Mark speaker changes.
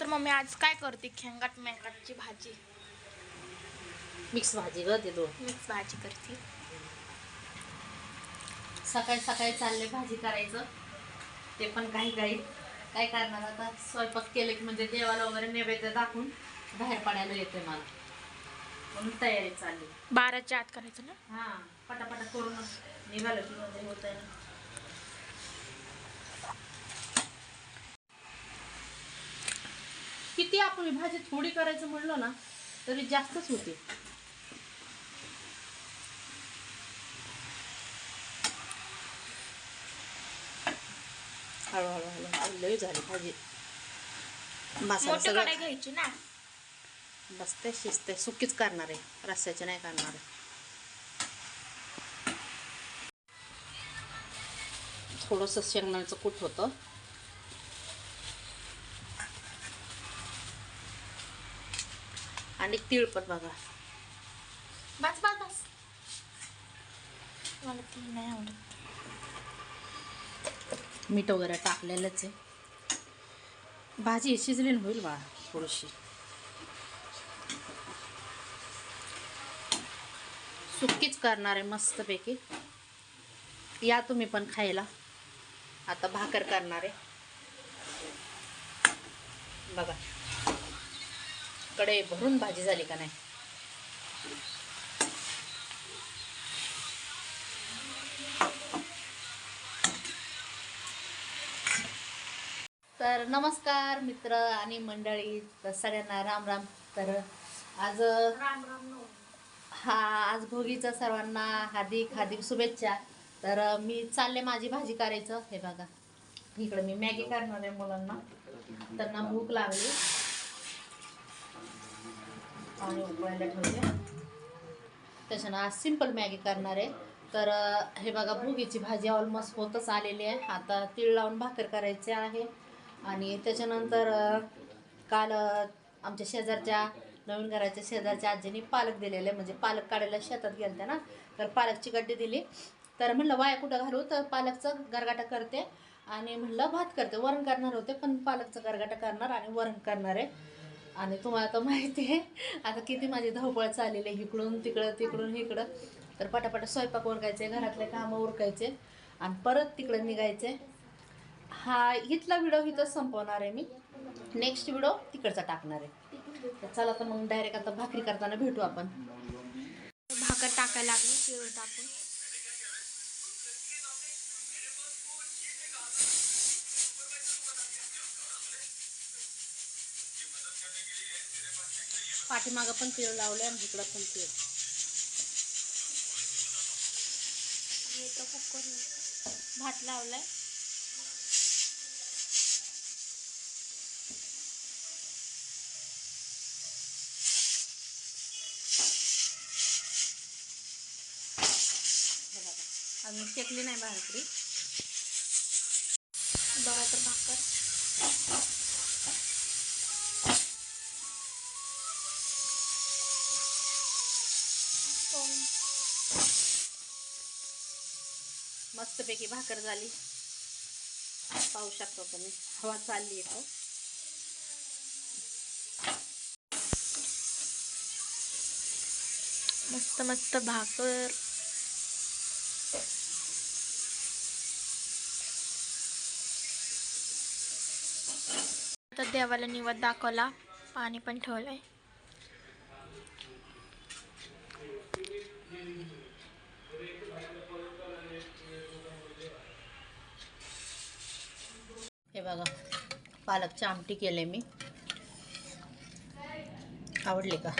Speaker 1: तर मम्मी आज काय करते? खेंगाट मेंगाटची भाजी.
Speaker 2: मिक्स भाजी ग ते दोन.
Speaker 1: मिक्स भाजी करते.
Speaker 2: सकाळी सकाळी चालले भाजी करायचं. ते पण काही काही काय करणार आता? स्वयंपाक केलं की म्हणजे देवाला वगैरे नैवेद्य दाखवून बाहेर पडायला येते मला. म्हणून तयारी चालली.
Speaker 1: बाराच्या आत करायचं ना?
Speaker 2: हा पटापटा करून निघालं की म्हणजे होत आहे ना. किती आपण भाजी थोडी करायचं म्हणलं ना तरी जास्तच होते. हळूहळू हळू लई झाली भाजी. मसाला सगळं
Speaker 1: घ्यायची ना?
Speaker 2: बसते शिजते. सुकीच करणार आहे. रस्स्याचे नाही करणार आहे. थोडंसं शेंगदाण्याचं कूट होतं. आणि तीळ पण बघा.
Speaker 1: बस बस बस. मला ती नाही आवडत.
Speaker 2: मीठ वगैरे टाकलेलंच आहे. भाजी शिजली होईल बा थोडीशी. सुक्कीच करणार आहे मस्तपैकी. या तुम्ही पण खायला. आता भाकर करणार आहे. बघा. कडे भरून भाजी झाली का नाही? तर नमस्कार मित्र आणि मंडळी सगळ्यांना राम राम. तर आज
Speaker 1: राम राम
Speaker 2: हा आज भोगीचा सर्वांना हार्दिक हार्दिक शुभेच्छा. तर मी चालले माझी भाजी करायचं हे बघा इकडे मी मॅगी करणार आहे मुलांना. त्यांना भूक लागली. पाणी उकळायला ठेवते. त्याच्यानं आज सिंपल मॅगी करणार आहे. तर हे बघा भुगीची भाजी ऑलमोस्ट होतच आलेली आहे. आता तीळ लावून भाकर करायची आहे. आणि त्याच्यानंतर काल आमच्या शेजारच्या नवीन घराच्या शेजारच्या आजीने पालक दिलेले. म्हणजे पालक काढायला शेतात गेलते ना तर पालकची गड्डी दिली. तर म्हणलं वाया कुठं घालू? तर पालकचं गरगाटा करते. आणि म्हणलं भात करते वरण करणार होते पण पालकचं गरगाटा करणार आणि वरण करणार आहे. आणि तुम्हाला तर माहिती आहे. आता किती माझी धावपळ चाललेली आहे. इकडून तिकडं तिकडून इकडं. तर पटापट स्वयंपाक उरकायचे घरातले कामं उरकायचे आणि परत तिकडं निघायचे. हा इथला व्हिडिओ इथंच संपवणार आहे मी. नेक्स्ट व्हिडिओ तिकडचा टाकणार आहे. तर चला तर मग डायरेक्ट आता भाकरी करताना भेटू आपण.
Speaker 1: भाकर टाकायला लागली टाकून
Speaker 2: पाठीमागं पण तीळ लावले आणि इकडं पण तीळ.
Speaker 1: आणि कुकर भात लावलाय.
Speaker 2: अजून शेकली नाही भाकरी.
Speaker 1: बघा तर भाकर.
Speaker 2: मस्तपैकी भाकर झाली. पाहू शकता तुम्ही. हवा चालली येतो
Speaker 1: मस्त मस्त भाकर. आता देवाला निवद दाखवला. पाणी पण ठेवलंय.
Speaker 2: हे बघा पालकची आमटी केले मी. आवडली का?